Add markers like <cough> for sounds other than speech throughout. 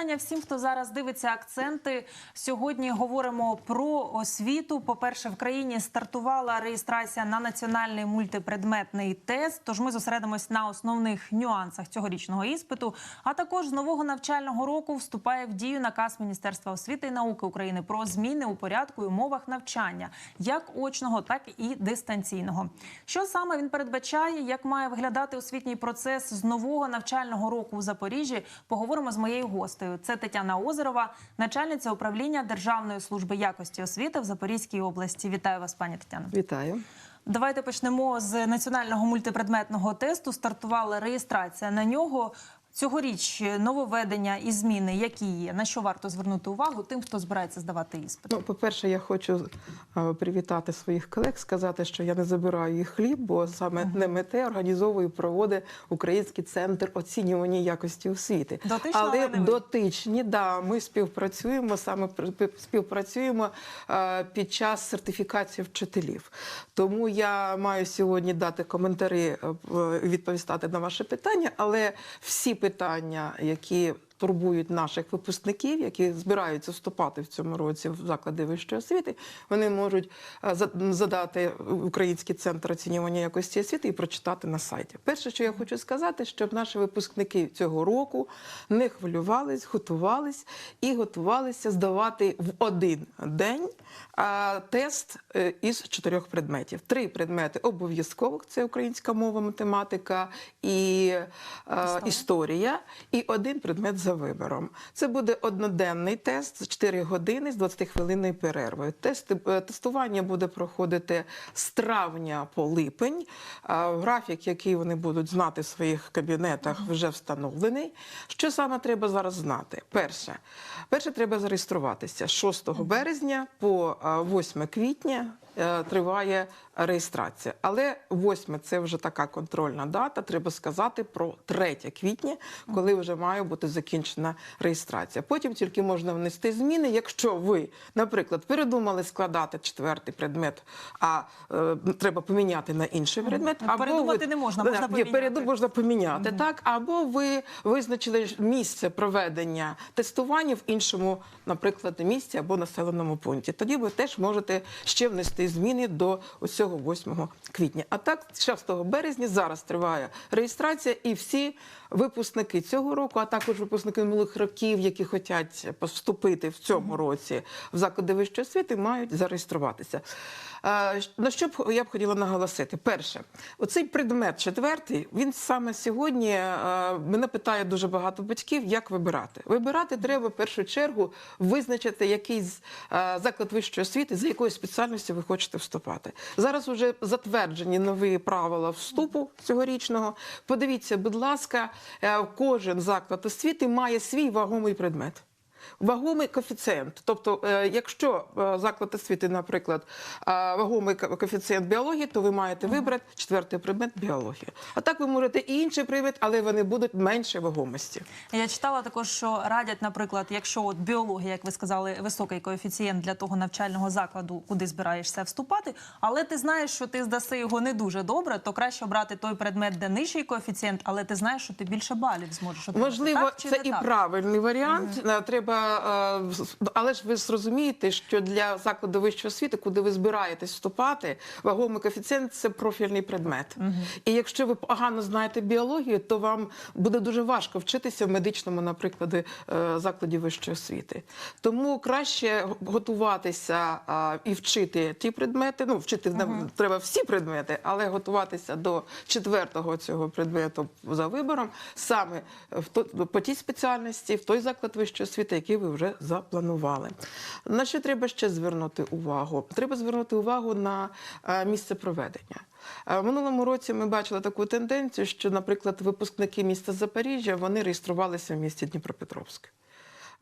вітання всім, хто зараз дивиться акценти. Сьогодні говоримо про освіту. По-перше, в країні стартувала реєстрація на національний мультипредметний тест. Тож ми зосередимось на основних нюансах цьогорічного іспиту. А також з нового навчального року вступає в дію наказ Міністерства освіти і науки України про зміни у порядку і умовах навчання, як очного, так і дистанційного. Що саме він передбачає, як має виглядати освітній процес з нового навчального року у Запоріжжі? Поговоримо з моєю гостею. Це Тетяна Озерова, начальниця управління Державної служби якості освіти в Запорізькій області. Вітаю вас, пані Тетяна. Вітаю. Давайте почнемо з національного мультипредметного тесту. Стартувала реєстрація на нього. Цьогоріч нововведення і зміни, які є, на що варто звернути увагу тим, хто збирається здавати іспит. Ну, по-перше, я хочу е, привітати своїх колег, сказати, що я не забираю їх хліб, бо саме НМТ організовує і проводить Український центр оцінювання якості освіти. Дотично, але але не дотичні, да, ми співпрацюємо саме співпрацюємо е, під час сертифікації вчителів. Тому я маю сьогодні дати коментарі, е, відповістати на ваше питання, але всі питання, які турбують наших випускників, які збираються вступати в цьому році в заклади вищої освіти, вони можуть е, задати Український центр оцінювання якості освіти і прочитати на сайті. Перше, що я хочу сказати, щоб наші випускники цього року не хвилювались, готувались і готувалися здавати в один день тест е, із чотирьох предметів. Три предмети обов'язкових: це українська мова, математика і е, історія, і один предмет за вибором. Це буде одноденний тест з 4 години з 20-хвилинною перервою. Тест, е, тестування буде проходити з травня по липень. Графік, який вони будуть знати в своїх кабінетах, вже встановлений. Що саме треба зараз знати? Перше, перше треба зареєструватися з 6 березня по а, 8 квітня. Е, Триває реєстрація, але 8 – це вже така контрольна дата. Треба сказати про 3 квітня, коли вже має бути закінчена реєстрація. Потім тільки можна внести зміни, якщо ви, наприклад, передумали складати четвертий предмет, а е, треба поміняти на інший предмет. Ну, передумати ви- не можна, можна ні, поміняти. переду- можна поміняти, так? Або ви визначили місце проведення тестування в іншому, наприклад, місці або населеному пункті. Тоді ви теж можете ще внести зміни до цього 8 квітня. А так, 6 березня зараз триває реєстрація, і всі випускники цього року, а також випускники минулих років, які хочуть вступити в цьому році в заклади вищої освіти, мають зареєструватися. На що б я б хотіла наголосити? Перше, оцей предмет четвертий, він саме сьогодні е, мене питає дуже багато батьків, як вибирати. Вибирати треба в першу чергу визначити якийсь е, заклад вищої освіти, за якою спеціальністю ви хочете вступати. Зараз вже затверджені нові правила вступу цьогорічного. Подивіться, будь ласка, кожен заклад освіти має свій вагомий предмет. Вагомий коефіцієнт. Тобто, е, якщо е, заклад освіти, наприклад, е, вагомий коефіцієнт біології, то ви маєте вибрати четвертий предмет біологія. А так ви можете і інший предмет, але вони будуть менше вагомості. Я читала також, що радять, наприклад, якщо от біологія, як ви сказали, високий коефіцієнт для того навчального закладу, куди збираєшся вступати, але ти знаєш, що ти здаси його не дуже добре, то краще обрати той предмет, де нижчий коефіцієнт, але ти знаєш, що ти більше балів зможеш отримати. Можливо, Так це і так? правильний варіант. Е, Треба, е, з- але ж ви зрозумієте, що для закладу вищої освіти, куди ви збираєтесь вступати, вагомий коефіцієнт це профільний предмет. І якщо ви погано знаєте біологію, то вам буде дуже важко вчитися в медичному, наприклад, е, закладі вищої освіти. Тому краще готуватися і вчити ті предмети. Ну, вчити не треба всі предмети, але готуватися до четвертого цього предмету за вибором саме в по тій спеціальності, в той заклад вищої освіти, який ви вже запланували. На що треба ще звернути увагу? Треба звернути увагу на е, місце проведення. Е, минулому році ми бачили таку тенденцію, що, наприклад, випускники міста Запоріжжя вони реєструвалися в місті Дніпропетровськ.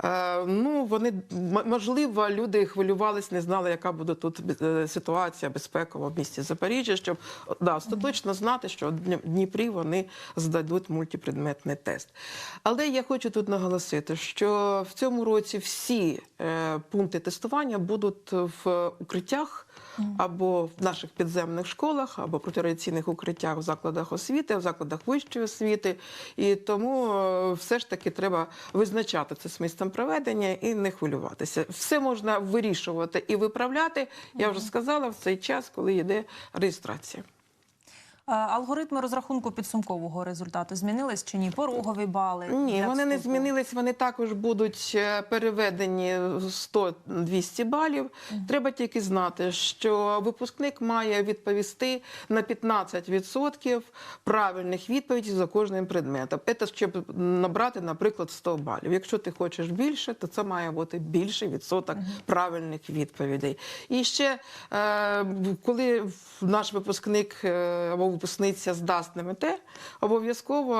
Е, Ну, вони можливо, люди хвилювались, не знали, яка буде тут е, ситуація безпекова в місті Запоріжжя, щоб да, остаточно знати, що в Дніпрі вони здадуть мультипредметний тест. Але я хочу тут наголосити, що в цьому році всі е, пункти тестування будуть в укриттях або в наших підземних школах, або протираційних укриттях в закладах освіти, в закладах вищої освіти. І тому е, все ж таки треба визначати це з місцем проведення і не хвилюватися. Все можна вирішувати і виправляти. Я вже сказала в цей час, коли йде реєстрація. Е, Алгоритми розрахунку підсумкового результату змінились чи ні? Порогові бали? Ні, вони не змінились. Вони також будуть е, переведені в 100-200 балів. Треба тільки знати, що випускник має відповісти на 15% правильних відповідей за кожним предметом. Це щоб набрати, наприклад, 100 балів. Якщо ти хочеш більше, то це має бути більший відсоток правильних відповідей. І ще е, коли наш випускник або випускниця здасть НМТ, обов'язково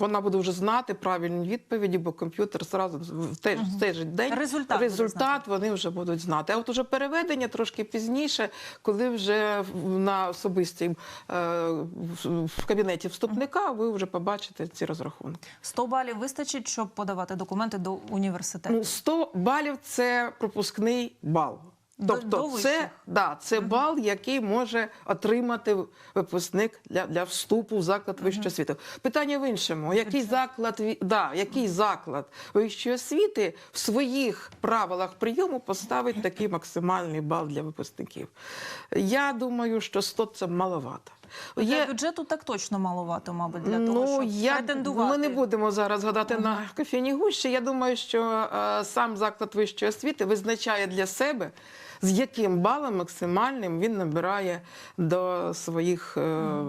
вона буде вже знати правильні відповіді, бо комп'ютер зразу в той, в той же день Результат результат вони вже будуть знати. А от уже переведення трошки пізніше, коли вже на особистій е, в- кабінеті вступника ви вже побачите ці розрахунки. 100 балів вистачить, щоб подавати документи до університету. Ну, 100 балів це пропускний бал. Тобто, це, да, це бал, який може отримати випускник для, для вступу в заклад вищої освіти. Питання в іншому: який заклад, да, який заклад вищої освіти в своїх правилах прийому поставить такий максимальний бал для випускників? Я думаю, що 100 це маловато. Для бюджету так точно маловато, мабуть, для того, щоб Ну, я, претендувати. Ми не будемо зараз гадати на кофейній гущі. Я думаю, що е, сам заклад вищої освіти визначає для себе, з яким балом максимальним він набирає до своїх е,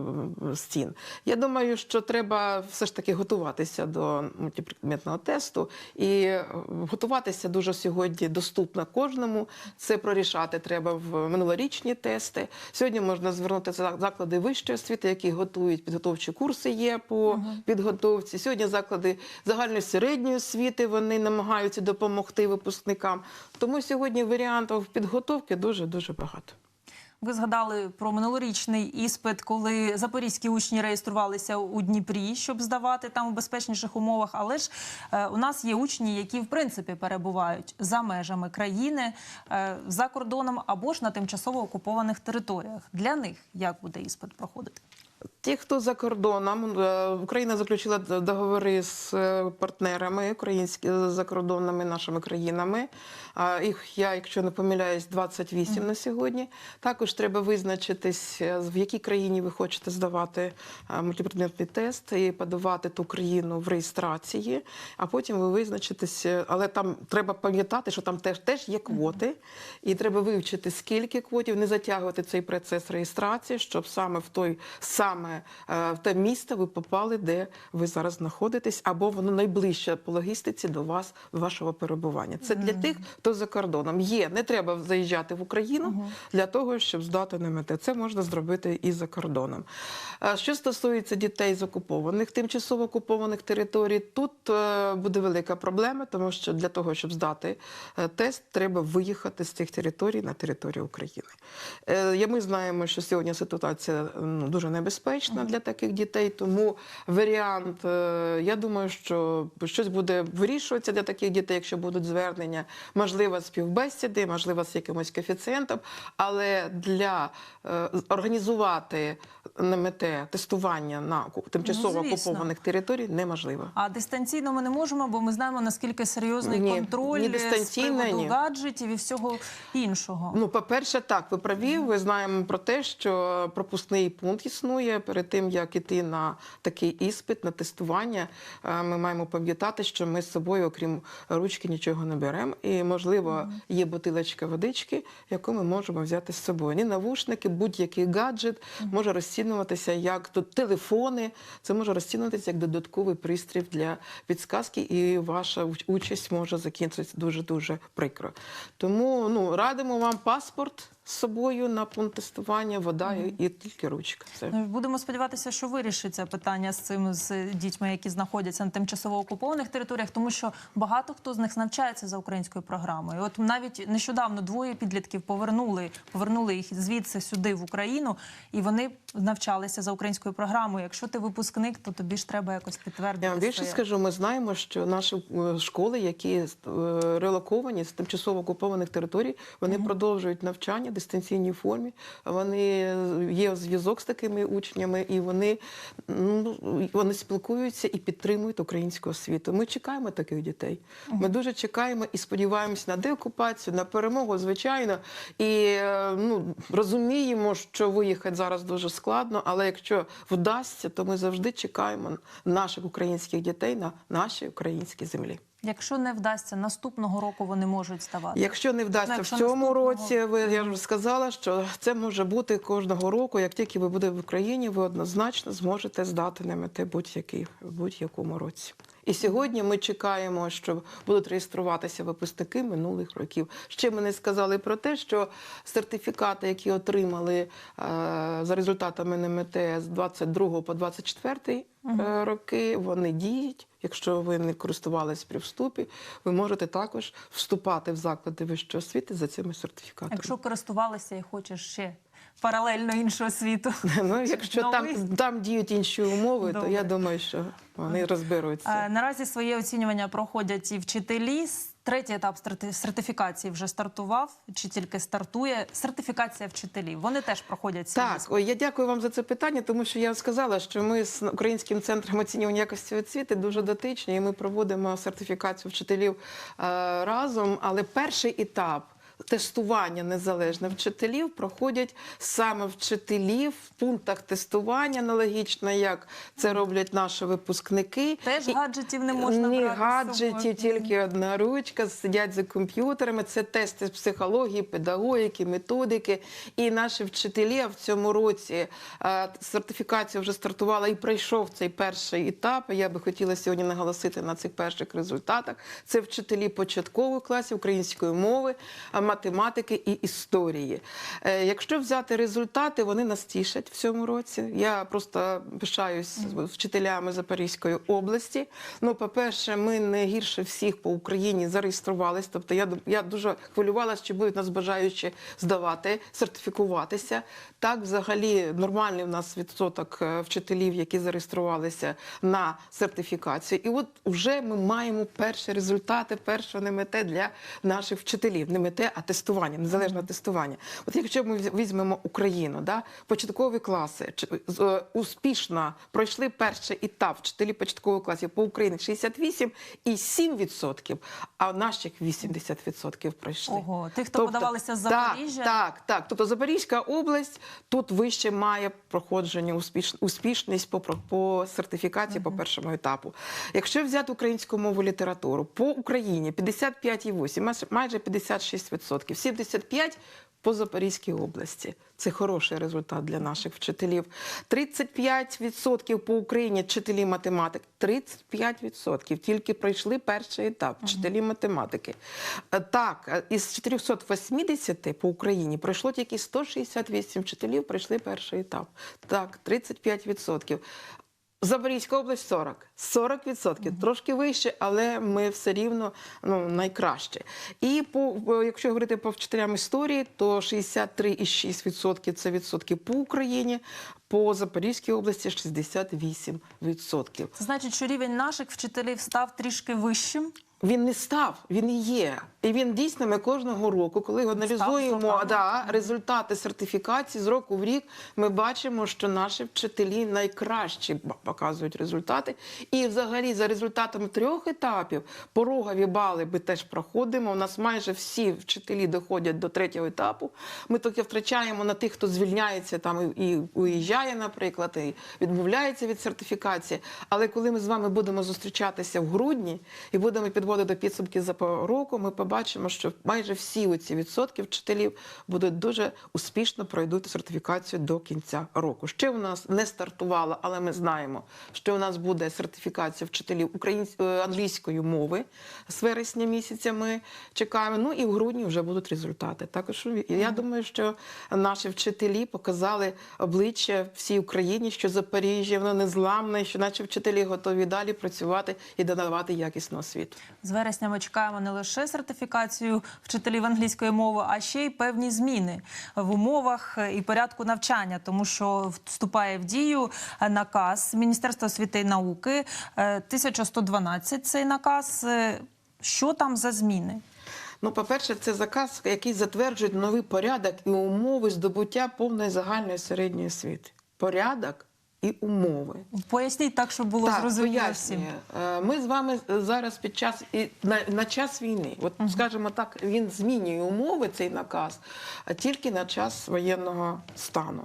стін. Я думаю, що треба все ж таки готуватися до мультипредметного тесту і е, готуватися дуже сьогодні доступно кожному. Це прорішати треба в минулорічні тести. Сьогодні можна звернутися за заклади вищої освіти, які готують підготовчі курси. Є по підготовці. Сьогодні заклади загальної середньої освіти вони намагаються допомогти випускникам. Тому сьогодні варіантів підготовки дуже дуже багато. Ви згадали про минулорічний іспит, коли запорізькі учні реєструвалися у Дніпрі, щоб здавати там у безпечніших умовах. Але ж е, у нас є учні, які в принципі перебувають за межами країни, е, за кордоном або ж на тимчасово окупованих територіях. Для них як буде іспит проходити? Ті, хто за кордоном, е, Україна заключила договори з е, партнерами українські закордонними нашими країнами. Їх я, якщо не помиляюсь, 28 на сьогодні. Також треба визначитись, е, в якій країні ви хочете здавати мультипредметний тест і подавати ту країну в реєстрації. А потім ви визначитесь, але там треба пам'ятати, що там теж теж є квоти, і треба вивчити, скільки квотів, не затягувати цей процес реєстрації, щоб саме в той саме е, в те місто ви попали, де ви зараз знаходитесь, або воно найближче по логістиці до вас, вашого перебування. Це для тих, хто за кордоном. Є, не треба заїжджати в Україну для того, щоб здати НМТ. Це можна зробити і за кордоном. Е, Що стосується дітей з окупованих, тимчасово окупованих територій, тут е, буде велика проблема, тому що для того, щоб здати тест, треба виїхати з цих територій на територію України. Ми знаємо, що сьогодні ситуація ну, дуже небезпечна для таких дітей, тому варіант, е, я думаю, що щось буде вирішуватися для таких дітей, якщо будуть звернення, можливо, співбесіди, можливо, з якимось коефіцієнтом, але для е, організувати НМТ тестування на оку- тимчасово Ну, окупованих територій неможливо. А дистанційно ми не можемо, бо ми знаємо наскільки серйозний Ні, контроль ні з приводу ні. гаджетів і всього іншого. Ну, по-перше, так, ви праві. Ви знаємо про те, що пропускний пункт існує перед тим, як іти на такий іспит, на тестування. е, Ми маємо пам'ятати, що ми з собою, окрім ручки, нічого не беремо. І, можливо, є бутилочка водички, яку ми можемо взяти з собою. Ні навушники, будь-який гаджет може розцінюватися як тут телефони. Це може розцінюватися як додатковий пристрій для підсказки, і ваша участь може закінчитися дуже дуже прикро. Тому ну радимо вам паспорт з собою на пункт тестування, вода і, і тільки ручка. Все. Ну, Будемо сподіватися, що вирішиться питання з цим з дітьми, які знаходяться на тимчасово окупованих територіях, тому що багато хто з них навчається за українською програмою. От навіть нещодавно двоє підлітків повернули, повернули їх звідси сюди в Україну, і вони навчалися за українською програмою. Якщо ти випускник, то тобі ж треба якось підтвердити. Я вам більше своє. скажу, ми знаємо, що наші е, школи, які е, релоковані з тимчасово окупованих територій, вони продовжують навчання дистанційній формі. Вони є зв'язок з такими учнями, і вони, ну, вони спілкуються і підтримують українську освіту. Ми чекаємо таких дітей. Ми дуже чекаємо і сподіваємося на деокупацію, на перемогу, звичайно. І е, ну, розуміємо, що виїхати зараз дуже складно, але якщо вдасться, то ми завжди чекаємо наших українських дітей на нашій українській землі. Якщо не вдасться, наступного року вони можуть ставати. Якщо не вдасться Ну, якщо в цьому році, ви я вже сказала, що це може бути кожного року. Як тільки ви будете в Україні, ви однозначно зможете здати НМТ будь-який в будь-якому році. І сьогодні ми чекаємо, що будуть реєструватися випускники минулих років. Ще ми не сказали про те, що сертифікати, які отримали е, за результатами НМТ з 22 по 24 е, роки, вони діють. Якщо ви не користувалися при вступі, ви можете також вступати в заклади вищої освіти за цими сертифікатами. Якщо користувалися і хочеш ще паралельно іншого світу, <laughs> ну, якщо там, там діють інші умови, Добре. то я думаю, що вони розберуться. А, Наразі своє оцінювання проходять і вчителі. Третій етап сертифікації вже стартував чи тільки стартує. Сертифікація вчителів. Вони теж проходять Так, ой, я дякую вам за це питання, тому що я сказала, що ми з Українським центром оцінювання якості освіти дуже дотичні, і ми проводимо сертифікацію вчителів е, разом. Але перший етап. Тестування незалежно вчителів проходять саме вчителі в пунктах тестування, аналогічно як це роблять наші випускники. Теж гаджетів не можна Ні брати гаджетів, собою. тільки одна ручка, сидять за комп'ютерами. Це тести з психології, педагогіки, методики. І наші вчителі в цьому році е, сертифікація вже стартувала і пройшов цей перший етап. Я би хотіла сьогодні наголосити на цих перших результатах. Це вчителі початкових класів української мови, математики і історії. Е, Якщо взяти результати, вони нас тішать в цьому році. Я просто пишаюсь вчителями Запорізької області. Ну, по-перше, ми не гірше всіх по Україні зареєструвались. Тобто я, я дуже хвилювалася, чи будуть нас бажаючі здавати, сертифікуватися. Так, взагалі, нормальний в нас відсоток е, вчителів, які зареєструвалися на сертифікацію. І от вже ми маємо перші результати першого НМТ для наших вчителів. Не МТ, а тестування, незалежне тестування. От якщо ми віз- візьмемо Україну, да, початкові класи чи- з- е, успішно пройшли перший етап вчителі початкових класів по Україні 68,7%, а наших 80% пройшли. Ого, тих, хто подавалися з Запоріжжя? Так, так, так. Тобто Запорізька область тут вище має проходження успіш, успішність по, по сертифікації по першому етапу. Якщо взяти українську мову літературу, по Україні 55,8, майже- майже 56%, 75% по Запорізькій області. Це хороший результат для наших вчителів. 35% по Україні вчителі математик. 35% тільки пройшли перший етап вчителі математики. Е, Так, е, із 480 по Україні пройшло тільки 168 вчителів, пройшли перший етап. Так, 35%. Запорізька область 40. 40%. Трошки вище, але ми все рівно ну, найкраще. І по, по- якщо говорити по вчителям історії, то 63,6% це відсотки по Україні, по Запорізькій області 68%. Це значить, що рівень наших вчителів став трішки вищим. Він не став, він є. І він дійсно ми кожного року, коли аналізуємо да, результати сертифікації з року в рік, ми бачимо, що наші вчителі найкращі показують результати. І взагалі за результатами трьох етапів порогові бали ми теж проходимо. У нас майже всі вчителі доходять до третього етапу. Ми тільки втрачаємо на тих, хто звільняється там і, уїжджає, наприклад, і відмовляється від сертифікації. Але коли ми з вами будемо зустрічатися в грудні і будемо підводити підсумки за року, ми побачимо, що майже всі оці відсотки вчителів будуть дуже успішно пройдуть сертифікацію до кінця року. Ще у нас не стартувало, але ми знаємо, що у нас буде сертифікація вчителів української англійської мови з вересня місяця. Ми чекаємо. Ну і в грудні вже будуть результати. Також я думаю, що наші вчителі показали обличчя всій Україні, що Запоріжжя воно незламне, що наші вчителі готові далі працювати і додавати якісну освіту. З вересня ми чекаємо не лише сертифікацію вчителів англійської мови, а ще й певні зміни в умовах і порядку навчання, тому що вступає в дію е, наказ Міністерства освіти і науки е, 1112 цей наказ. Е, Що там за зміни? Ну, по-перше, це заказ, який затверджує новий порядок і умови здобуття повної загальної середньої освіти. Порядок і умови. Поясніть так, щоб було так, зрозуміло всім. Е, Ми з вами зараз під час і на, на час війни, от скажімо так, він змінює умови цей наказ а тільки на час воєнного стану.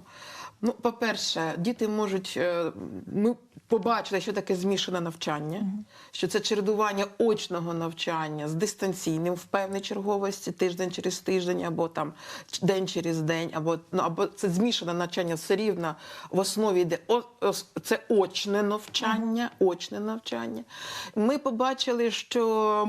Ну, по-перше, діти можуть. е, Ми побачили, що таке змішане навчання, що це чередування очного навчання з дистанційним в певній черговості, тиждень через тиждень, або там день через день, або ну або це змішане навчання все рівно. В основі йде о- це очне навчання, очне навчання. Ми побачили, що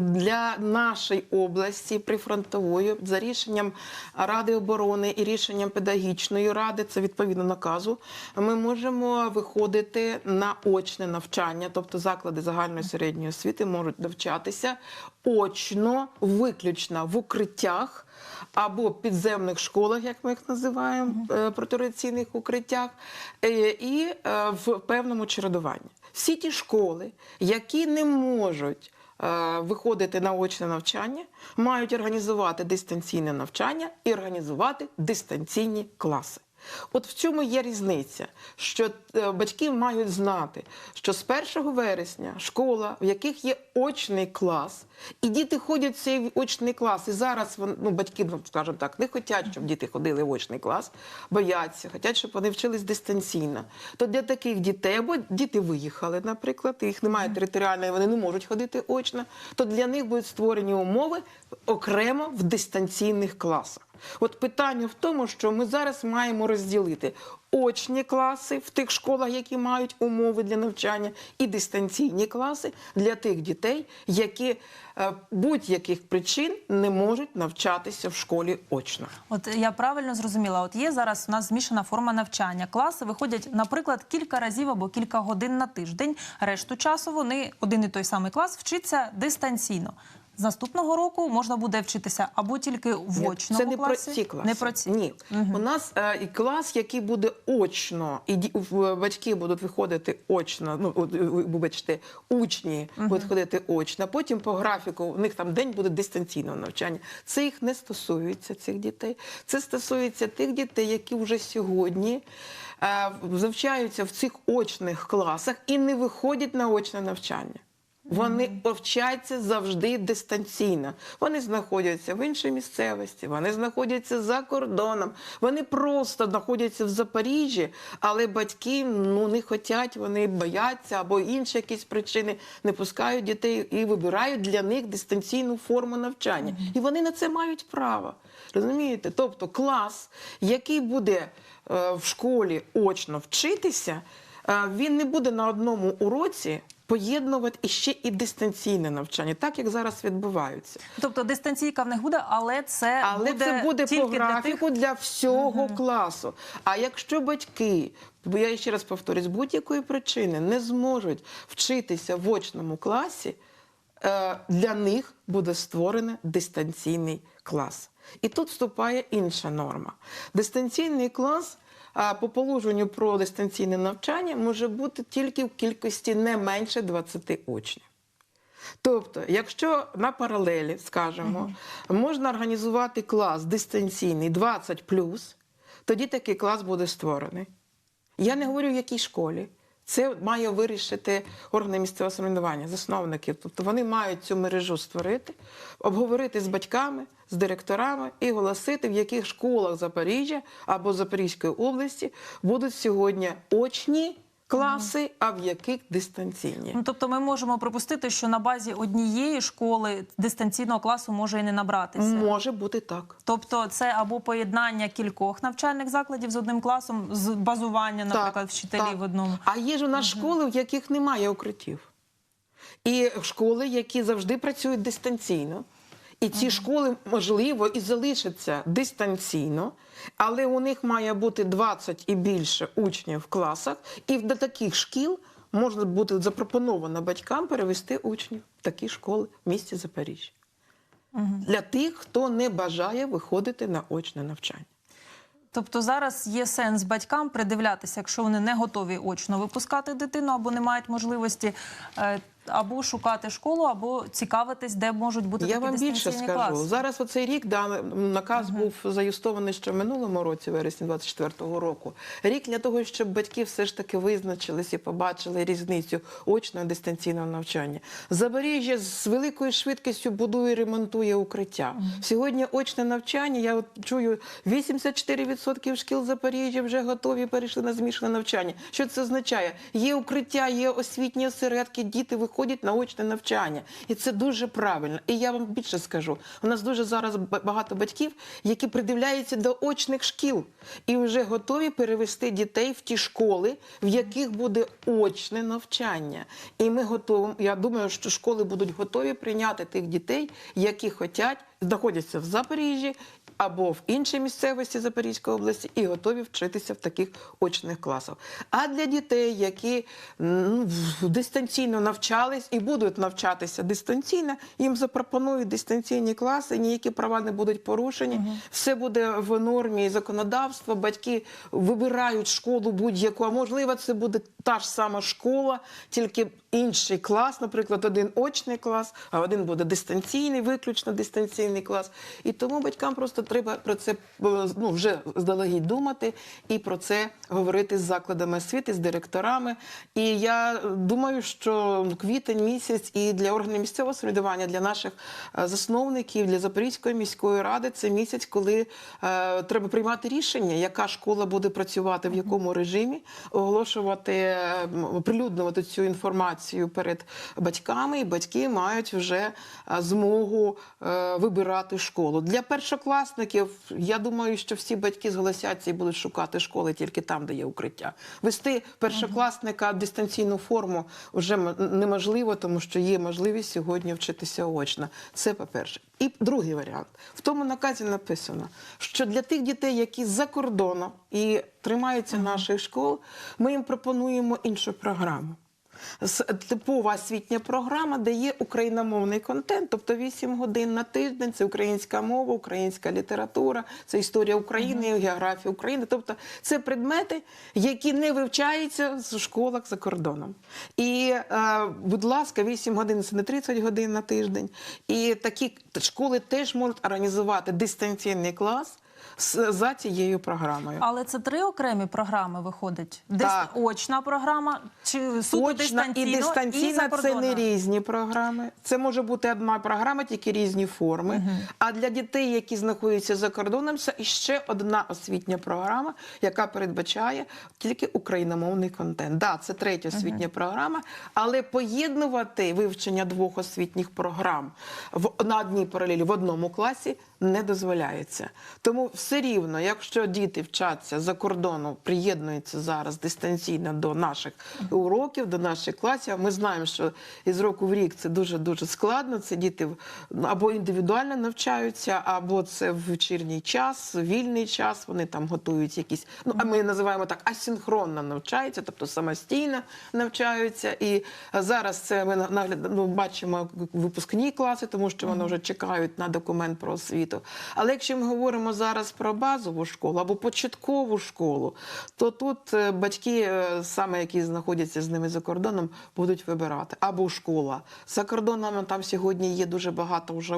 для нашої області прифронтової за рішенням Ради оборони і рішенням педагогічної ради, це відповідно наказу, ми можемо виходити на очне навчання, тобто заклади загальної середньої освіти можуть навчатися очно, виключно в укриттях або підземних школах, як ми їх називаємо, е, протираційних укриттях, е, і е, в певному чередуванні. Всі ті школи, які не можуть виходити на очне навчання, мають організувати дистанційне навчання і організувати дистанційні класи. От в цьому є різниця, що е, батьки мають знати, що з 1 вересня школа, в яких є очний клас, і діти ходять в цей очний клас. І зараз ну, батьки, ну, скажімо так, не хочуть, щоб діти ходили в очний клас, бояться, хочуть, щоб вони вчились дистанційно. То для таких дітей, або діти виїхали, наприклад, їх немає територіальної, вони не можуть ходити очно, то для них будуть створені умови окремо в дистанційних класах. От питання в тому, що ми зараз маємо розділити очні класи в тих школах, які мають умови для навчання, і дистанційні класи для тих дітей, які е, будь-яких причин не можуть навчатися в школі очно. От я правильно зрозуміла. От є зараз у нас змішана форма навчання. Класи виходять, наприклад, кілька разів або кілька годин на тиждень. Решту часу вони один і той самий клас вчиться дистанційно. З наступного року можна буде вчитися або тільки в очному це не класі. про ці класи. Не про ці. Ні. У нас е, клас, який буде очно, і в- батьки будуть виходити очно, ну, е, вибачте, учні будуть ходити очно, потім по графіку, у них там день буде дистанційного навчання. Це їх не стосується, цих дітей. Це стосується тих дітей, які вже сьогодні е, навчаються в цих очних класах і не виходять на очне навчання. Вони вчаться завжди дистанційно. Вони знаходяться в іншій місцевості, вони знаходяться за кордоном, вони просто знаходяться в Запоріжжі, але батьки ну не хочуть, вони бояться або інші якісь причини не пускають дітей і вибирають для них дистанційну форму навчання. І вони на це мають право. Розумієте? Тобто клас, який буде е, в школі очно вчитися, е, він не буде на одному уроці поєднувати іще і дистанційне навчання, так як зараз відбуваються. Тобто дистанційка в них буде, але це Але буде це буде тільки по для тих, графіку для, всього класу. А якщо батьки, бо я ще раз повторюю, з будь-якої причини не зможуть вчитися в очному класі, е, для них буде створений дистанційний клас. І тут вступає інша норма. Дистанційний клас по положенню про дистанційне навчання може бути тільки в кількості не менше 20 учнів. Тобто, якщо на паралелі, скажімо, можна організувати клас дистанційний 20 тоді такий клас буде створений. Я не говорю, в якій школі. Це має вирішити органи місцевого самоврядування, засновники. Тобто вони мають цю мережу створити, обговорити з батьками, з директорами і оголосити, в яких школах Запоріжжя або Запорізької області будуть сьогодні очні класи, а в яких дистанційні. Ну, тобто ми можемо припустити, що на базі однієї школи дистанційного класу може і не набратися. Може бути так. Тобто це або поєднання кількох навчальних закладів з одним класом, з базування, наприклад, вчителів так. в одному. А є ж у нас школи, в яких немає укриттів. І школи, які завжди працюють дистанційно. І ці школи, можливо, і залишаться дистанційно, але у них має бути 20 і більше учнів в класах, і до таких шкіл можна бути запропоновано батькам перевести учнів в такі школи в місті Запоріжжя. Для тих, хто не бажає виходити на очне навчання. Тобто зараз є сенс батькам придивлятися, якщо вони не готові очно випускати дитину або не мають можливості. Або шукати школу, або цікавитись, де можуть бути Я такі вам більше скажу. класи. Зараз оцей рік да, наказ був заюстований ще в минулому році, вересні 24-го року. Рік для того, щоб батьки все ж таки визначились і побачили різницю очного і дистанційного навчання. Запоріжжя з великою швидкістю будує і ремонтує укриття. Сьогодні очне навчання. Я от чую 84% шкіл Запоріжжя вже готові перейшли на змішане навчання. Що це означає? Є укриття, є освітні осередки, діти виходять на очне навчання, і це дуже правильно. І я вам більше скажу: у нас дуже зараз багато батьків, які придивляються до очних шкіл і вже готові перевести дітей в ті школи, в яких буде очне навчання. І ми готові. Я думаю, що школи будуть готові прийняти тих дітей, які хочуть, знаходяться в Запоріжжі або в іншій місцевості Запорізької області і готові вчитися в таких очних класах. А для дітей, які ну, дистанційно навчались і будуть навчатися дистанційно, їм запропонують дистанційні класи, ніякі права не будуть порушені. Все буде в нормі законодавства. Батьки вибирають школу будь-яку. А можливо, це буде та ж сама школа, тільки інший клас, наприклад, один очний клас, а один буде дистанційний, виключно дистанційний клас. І тому батькам просто треба про це е, ну, вже здалегідь думати і про це говорити з закладами освіти, з директорами. І я думаю, що квітень місяць і для органів місцевого самоврядування, для наших е, засновників, для Запорізької міської ради це місяць, коли е, треба приймати рішення, яка школа буде працювати в якому режимі, оголошувати, е, оприлюднювати цю інформацію перед батьками, і батьки мають вже змогу е, вибирати школу. Для першокласників я думаю, що всі батьки зголосяться і будуть шукати школи тільки там, де є укриття. Вести першокласника в дистанційну форму вже неможливо, тому що є можливість сьогодні вчитися очно. Це по-перше. І другий варіант. В тому наказі написано, що для тих дітей, які за кордоном і тримаються наших школ, ми їм пропонуємо іншу програму. Типова освітня програма, де є україномовний контент, тобто 8 годин на тиждень. Це українська мова, українська література, це історія України, географія України. Тобто це предмети, які не вивчаються в школах за кордоном. І, е, будь ласка, 8 годин це не 30 годин на тиждень. І такі школи теж можуть організувати дистанційний клас за цією програмою. Але це три окремі програми виходить. Так. Очна програма чи суто Очна дистанційно і дистанційна це не різні програми. Це може бути одна програма, тільки різні форми. А для дітей, які знаходяться за кордоном, це іще одна освітня програма, яка передбачає тільки україномовний контент. Да, це третя освітня програма, але поєднувати вивчення двох освітніх програм в на одній паралелі в одному класі не дозволяється. Тому все рівно, якщо діти вчаться за кордону, приєднуються зараз дистанційно до наших уроків, до наших класів. Ми знаємо, що із року в рік це дуже дуже складно. Це діти або індивідуально навчаються, або це в вечірній час, вільний час. Вони там готують якісь. Ну а ми називаємо так асинхронно навчаються, тобто самостійно навчаються. І зараз це ми на- нагляд ну, бачимо випускні класи, тому що вони вже чекають на документ про освіту. Але якщо ми говоримо зараз про базову школу або початкову школу, то тут е, батьки, е, саме які знаходяться з ними за кордоном, будуть вибирати або школа за кордоном. Там сьогодні є дуже багато вже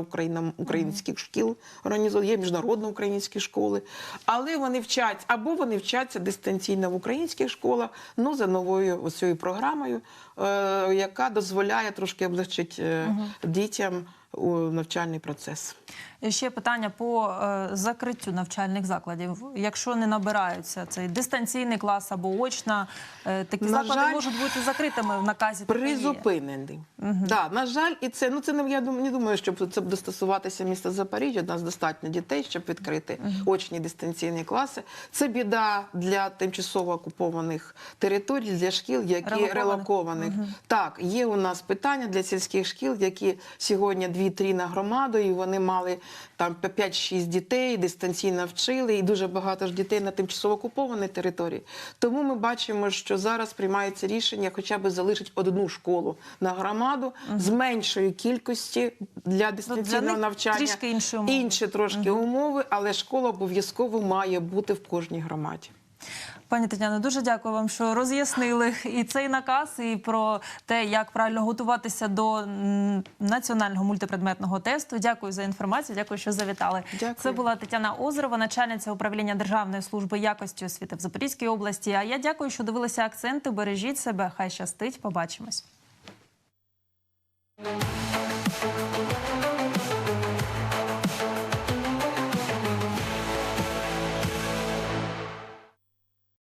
українських шкіл організованих, є міжнародно українські школи, але вони вчаться або вони вчаться дистанційно в українських школах, ну за новою ось цією програмою, е, яка дозволяє трошки облегчити дітям у навчальний процес. І Ще питання по е, закриттю навчальних закладів. Якщо не набираються цей дистанційний клас або очна, е, такі На заклади жаль, можуть бути закритими в наказі. є. Призупинений. Да, на жаль, і це ну це не я думаю, не думаю, що це буде стосуватися міста Запоріжжя. У нас достатньо дітей, щоб відкрити очні дистанційні класи. Це біда для тимчасово окупованих територій, для шкіл, які Релокованих. релокованих. Так, є у нас питання для сільських шкіл, які сьогодні 2-3 на громаду, і вони мали там 5-6 дітей, дистанційно вчили, і дуже багато ж дітей на тимчасово окупованій території. Тому ми бачимо, що зараз приймається рішення хоча б залишити одну школу на громаду з меншої кількості для дистанційного них навчання. трішки інші умови. Інші трошки умови, але школа обов'язково має бути в кожній громаді. Пані Тетяно, дуже дякую вам, що роз'яснили і цей наказ, і про те, як правильно готуватися до національного мультипредметного тесту. Дякую за інформацію. Дякую, що завітали. Дякую. Це була Тетяна Озерова, начальниця управління Державної служби якості освіти в Запорізькій області. А я дякую, що дивилися акценти. Бережіть себе. Хай щастить. Побачимось.